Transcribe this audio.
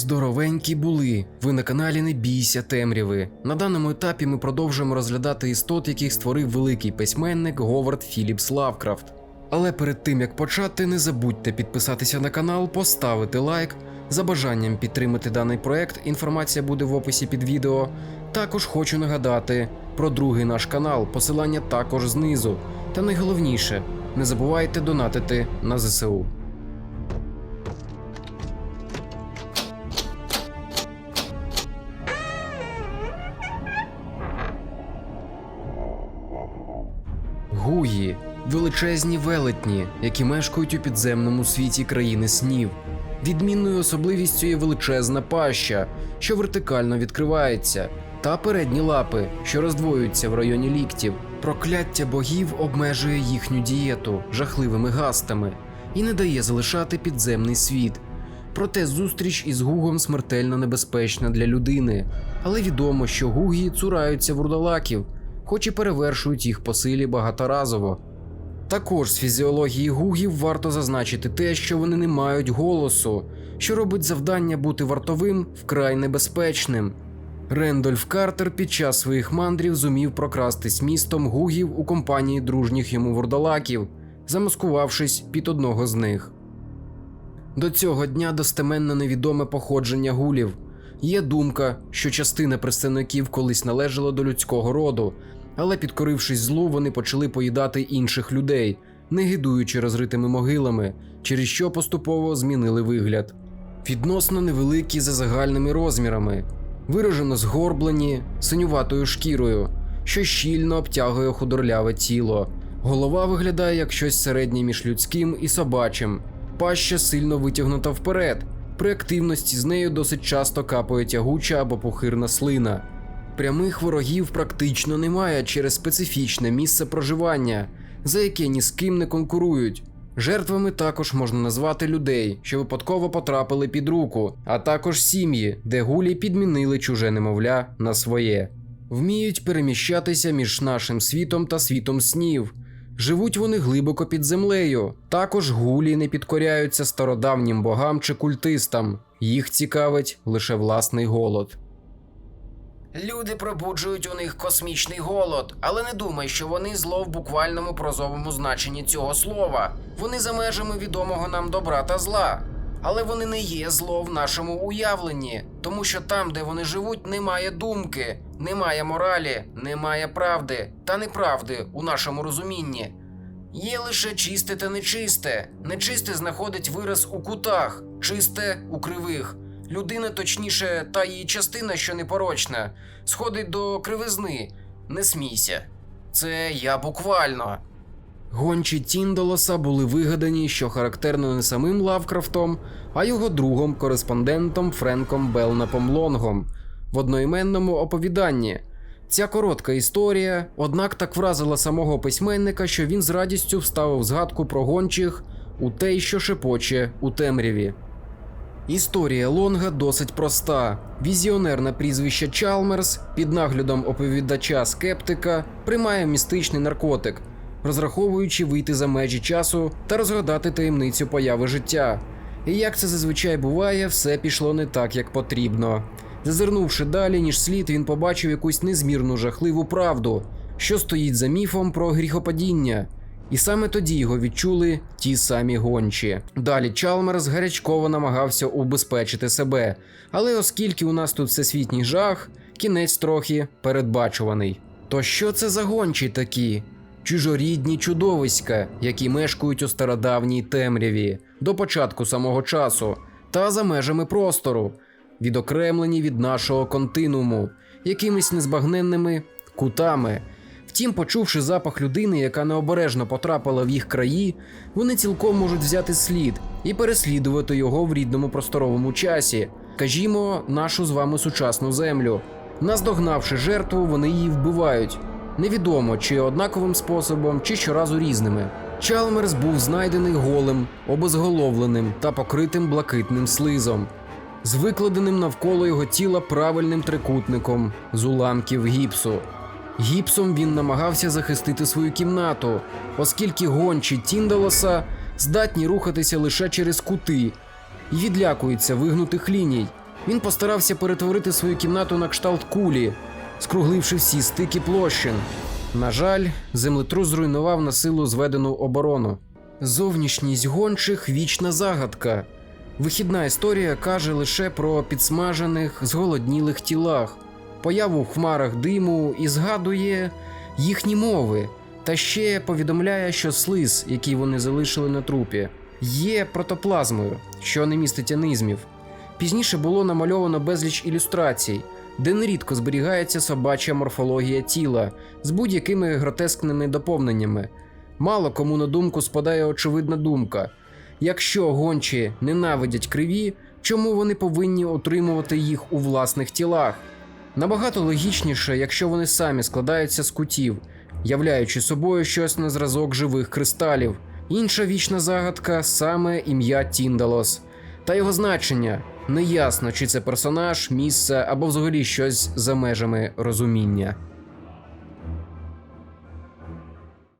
Здоровенькі були. Ви на каналі Не бійся темряви. На даному етапі ми продовжуємо розглядати істот, яких створив великий письменник Говард Філіпс Лавкрафт. Але перед тим як почати, не забудьте підписатися на канал, поставити лайк. За бажанням підтримати даний проект, інформація буде в описі під відео. Також хочу нагадати про другий наш канал, посилання також знизу. Та найголовніше, не забувайте донатити на ЗСУ. Гуї величезні велетні, які мешкають у підземному світі країни снів. Відмінною особливістю є величезна паща, що вертикально відкривається, та передні лапи, що роздвоюються в районі ліктів. Прокляття богів обмежує їхню дієту жахливими гастами і не дає залишати підземний світ. Проте зустріч із Гугом смертельно небезпечна для людини, але відомо, що гуги цураються вурдалаків, хоч і перевершують їх по силі багаторазово. Також з фізіології гугів варто зазначити те, що вони не мають голосу, що робить завдання бути вартовим вкрай небезпечним. Рендольф Картер під час своїх мандрів зумів прокрастись містом гугів у компанії дружніх йому вурдалаків, замаскувавшись під одного з них. До цього дня достеменно невідоме походження гулів. Є думка, що частина представників колись належала до людського роду, але підкорившись злу, вони почали поїдати інших людей, не гидуючи розритими могилами, через що поступово змінили вигляд. Відносно невеликі за загальними розмірами, виражено згорблені, синюватою шкірою, що щільно обтягує худорляве тіло. Голова виглядає як щось середнє між людським і собачим, паща сильно витягнута вперед. При активності з нею досить часто капає тягуча або похирна слина. Прямих ворогів практично немає через специфічне місце проживання, за яке ні з ким не конкурують. Жертвами також можна назвати людей, що випадково потрапили під руку, а також сім'ї, де гулі підмінили чуже немовля на своє. Вміють переміщатися між нашим світом та світом снів. Живуть вони глибоко під землею. Також гулі не підкоряються стародавнім богам чи культистам. Їх цікавить лише власний голод. Люди пробуджують у них космічний голод, але не думай, що вони зло в буквальному прозовому значенні цього слова. Вони за межами відомого нам добра та зла. Але вони не є зло в нашому уявленні, тому що там, де вони живуть, немає думки, немає моралі, немає правди та неправди у нашому розумінні. Є лише чисте та нечисте. Нечисте знаходить вираз у кутах, чисте у кривих. Людина, точніше, та її частина, що непорочна, сходить до кривизни. Не смійся. Це я буквально. Гончі Тіндолоса були вигадані, що характерно не самим Лавкрафтом, а його другом, кореспондентом Френком Белнапом Лонгом в одноіменному оповіданні. Ця коротка історія, однак так вразила самого письменника, що він з радістю вставив згадку про гончих у те, що шепоче у темряві. Історія Лонга досить проста. Візіонер на прізвище Чалмерс під наглядом оповідача скептика приймає містичний наркотик, розраховуючи вийти за межі часу та розгадати таємницю появи життя. І як це зазвичай буває, все пішло не так, як потрібно. Зазирнувши далі, ніж слід, він побачив якусь незмірну жахливу правду, що стоїть за міфом про гріхопадіння. І саме тоді його відчули ті самі гончі. Далі Чалмерс гарячково намагався убезпечити себе, але оскільки у нас тут всесвітній жах, кінець трохи передбачуваний. То що це за гончі такі? Чужорідні чудовиська, які мешкають у стародавній темряві до початку самого часу, та за межами простору, відокремлені від нашого континууму, якимись незбагненними кутами. Втім, почувши запах людини, яка необережно потрапила в їх краї, вони цілком можуть взяти слід і переслідувати його в рідному просторовому часі. Кажімо, нашу з вами сучасну землю. Наздогнавши жертву, вони її вбивають. Невідомо, чи однаковим способом, чи щоразу різними. Чалмерс був знайдений голим, обезголовленим та покритим блакитним слизом, з викладеним навколо його тіла правильним трикутником з уламків гіпсу. Гіпсом він намагався захистити свою кімнату, оскільки гончі Тіндалоса здатні рухатися лише через кути і відлякуються вигнутих ліній. Він постарався перетворити свою кімнату на кшталт кулі, скругливши всі стики площин. На жаль, землетрус зруйнував на силу зведену оборону. Зовнішність гончих вічна загадка. Вихідна історія каже лише про підсмажених, зголоднілих тілах, появу в хмарах диму і згадує їхні мови, та ще повідомляє, що слиз, який вони залишили на трупі, є протоплазмою, що не містить анизмів. Пізніше було намальовано безліч ілюстрацій, де нерідко зберігається собача морфологія тіла з будь-якими гротескними доповненнями. Мало кому на думку спадає очевидна думка: якщо гончі ненавидять криві, чому вони повинні отримувати їх у власних тілах? Набагато логічніше, якщо вони самі складаються з кутів, являючи собою щось на зразок живих кристалів. Інша вічна загадка саме ім'я Тіндалос. Та його значення неясно, чи це персонаж, місце або взагалі щось за межами розуміння.